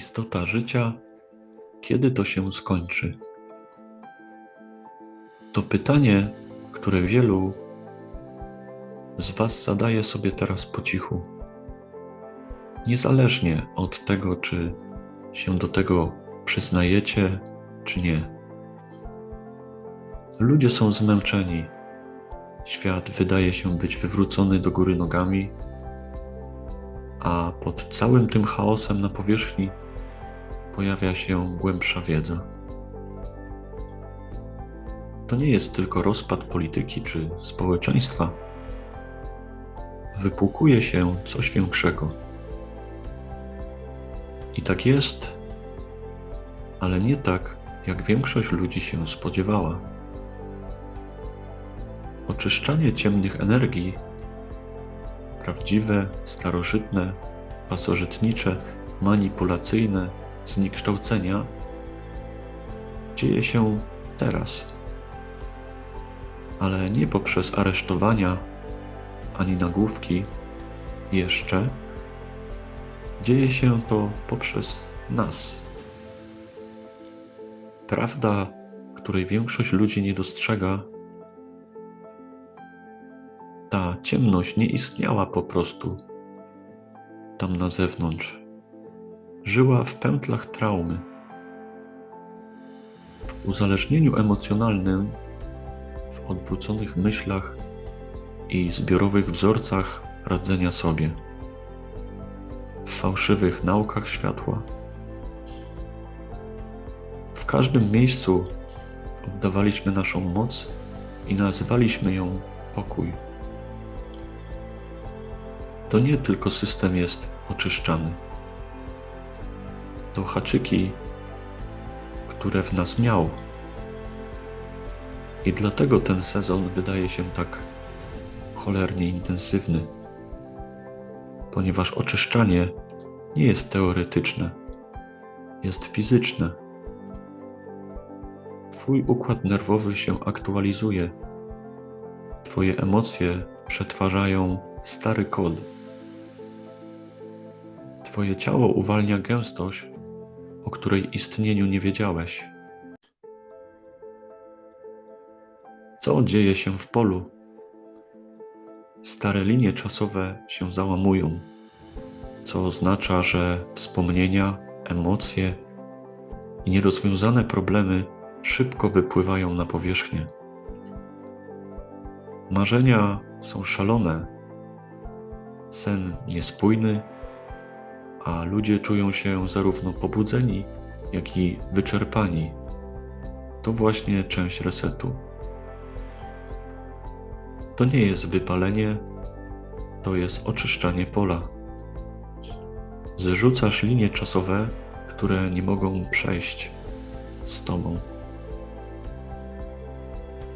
Istota życia, kiedy to się skończy? To pytanie, które wielu z Was zadaje sobie teraz po cichu. Niezależnie od tego, czy się do tego przyznajecie, czy nie. Ludzie są zmęczeni. Świat wydaje się być wywrócony do góry nogami, a pod całym tym chaosem na powierzchni pojawia się głębsza wiedza. To nie jest tylko rozpad polityki czy społeczeństwa. Wypłukuje się coś większego. I tak jest, ale nie tak, jak większość ludzi się spodziewała. Oczyszczanie ciemnych energii, prawdziwe, starożytne, pasożytnicze, manipulacyjne zniekształcenia, dzieje się teraz, ale nie poprzez aresztowania ani nagłówki jeszcze. Dzieje się to poprzez nas. Prawda, której większość ludzi nie dostrzega, ta ciemność nie istniała po prostu tam na zewnątrz. Żyła w pętlach traumy, w uzależnieniu emocjonalnym, w odwróconych myślach i zbiorowych wzorcach radzenia sobie, w fałszywych naukach światła. W każdym miejscu oddawaliśmy naszą moc i nazywaliśmy ją pokój. To nie tylko system jest oczyszczany. To haczyki, które w nas miał. I dlatego ten sezon wydaje się tak cholernie intensywny, ponieważ oczyszczanie nie jest teoretyczne, jest fizyczne. Twój układ nerwowy się aktualizuje, Twoje emocje przetwarzają stary kod. Twoje ciało uwalnia gęstość, o której istnieniu nie wiedziałeś. Co dzieje się w polu? Stare linie czasowe się załamują, co oznacza, że wspomnienia, emocje i nierozwiązane problemy szybko wypływają na powierzchnię. Marzenia są szalone, sen niespójny, a ludzie czują się zarówno pobudzeni, jak i wyczerpani. To właśnie część resetu. To nie jest wypalenie, to jest oczyszczanie pola. Zrzucasz linie czasowe, które nie mogą przejść z tobą.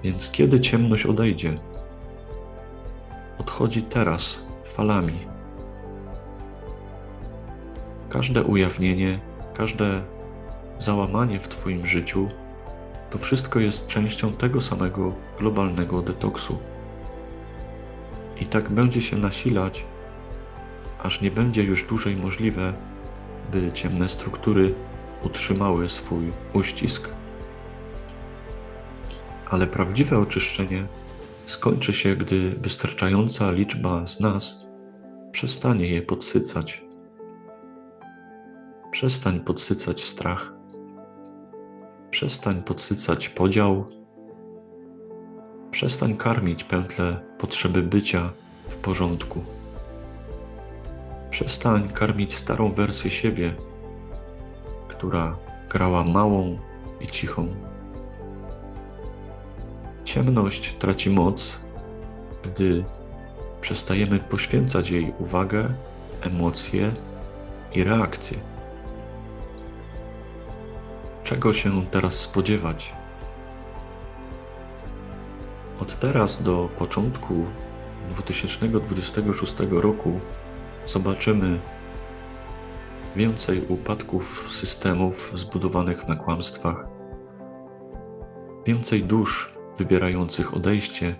Więc kiedy ciemność odejdzie, odchodzi teraz falami. Każde ujawnienie, każde załamanie w Twoim życiu to wszystko jest częścią tego samego globalnego detoksu. I tak będzie się nasilać, aż nie będzie już dłużej możliwe, by ciemne struktury utrzymały swój uścisk. Ale prawdziwe oczyszczenie skończy się, gdy wystarczająca liczba z nas przestanie je podsycać. Przestań podsycać strach. Przestań podsycać podział. Przestań karmić pętlę potrzeby bycia w porządku. Przestań karmić starą wersję siebie, która grała małą i cichą. Ciemność traci moc, gdy przestajemy poświęcać jej uwagę, emocje i reakcje. Czego się teraz spodziewać? Od teraz do początku 2026 roku zobaczymy więcej upadków systemów zbudowanych na kłamstwach, więcej dusz wybierających odejście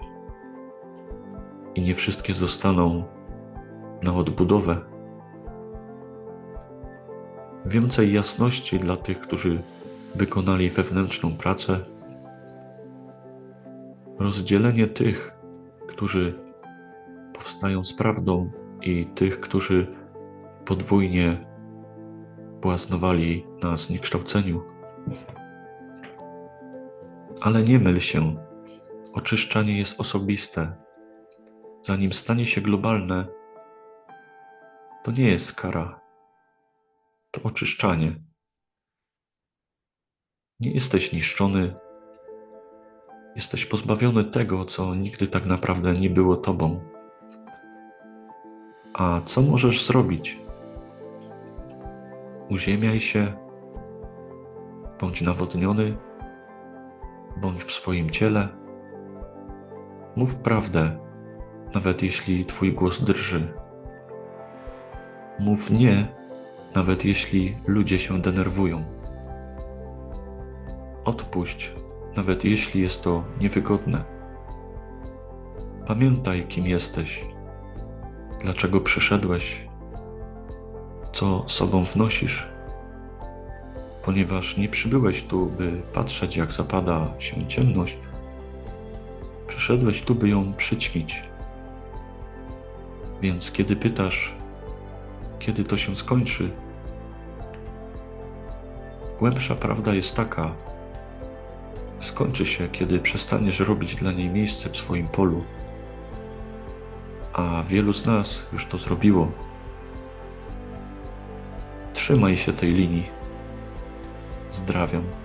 i nie wszystkie zostaną na odbudowę. więcej jasności dla tych, którzy wykonali wewnętrzną pracę, rozdzielenie tych, którzy powstają z prawdą i tych, którzy podwójnie błaznowali na zniekształceniu. Ale nie myl się, oczyszczanie jest osobiste. Zanim stanie się globalne, to nie jest kara, to oczyszczanie. Nie jesteś niszczony, jesteś pozbawiony tego, co nigdy tak naprawdę nie było tobą. A co możesz zrobić? Uziemiaj się, bądź nawodniony, bądź w swoim ciele. Mów prawdę, nawet jeśli Twój głos drży. Mów nie, nawet jeśli ludzie się denerwują. Odpuść, nawet jeśli jest to niewygodne. Pamiętaj, kim jesteś, dlaczego przyszedłeś, co sobą wnosisz, ponieważ nie przybyłeś tu, by patrzeć, jak zapada się ciemność. Przyszedłeś tu, by ją przyćmić. Więc kiedy pytasz, kiedy to się skończy, głębsza prawda jest taka: skończy się, kiedy przestaniesz robić dla niej miejsce w swoim polu. A wielu z nas już to zrobiło. Trzymaj się tej linii. Zdrawiam.